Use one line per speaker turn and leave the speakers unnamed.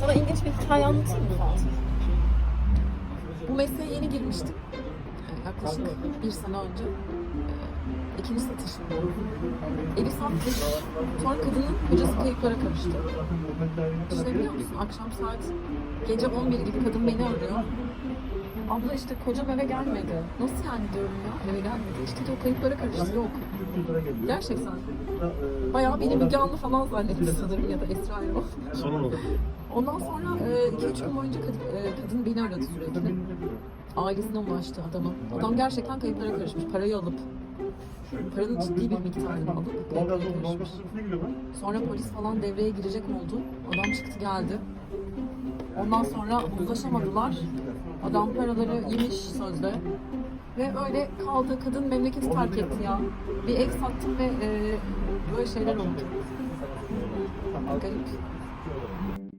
Sana ilginç bir hikaye anlatayım mı Fatih? Bu mesleğe yeni girmiştim. Ee, Yaklaşık bir sene önce. Ee, İkinci satışım. Evi satmış. Sonra kadının kocası kayıplara karıştı. Düşünebiliyor musun? Akşam saat gece 11 gibi kadın beni arıyor. Abla işte kocam eve gelmedi. Nasıl yani diyorum ya eve gelmedi. İşte diyor kayıplara karıştı. Yok. Gerçekten. Bayağı beni Müge Anlı falan zannetti sanırım ya da Esra Erol.
Sorun.
Ondan sonra 2-3 gün boyunca kadın, e, kadın beni aradı sürekli. Ailesine ulaştı adamın. Adam gerçekten kayıplara karışmış. Parayı alıp, paranın ciddi bir miktarını alıp kayıplara karışmış. Sonra polis falan devreye girecek oldu. Adam çıktı geldi. Ondan sonra uzlaşamadılar. Adam paraları yemiş sözde. Ve öyle kaldı. Kadın memleketi terk etti ya. Bir ev sattım ve e, böyle şeyler oldu. Garip.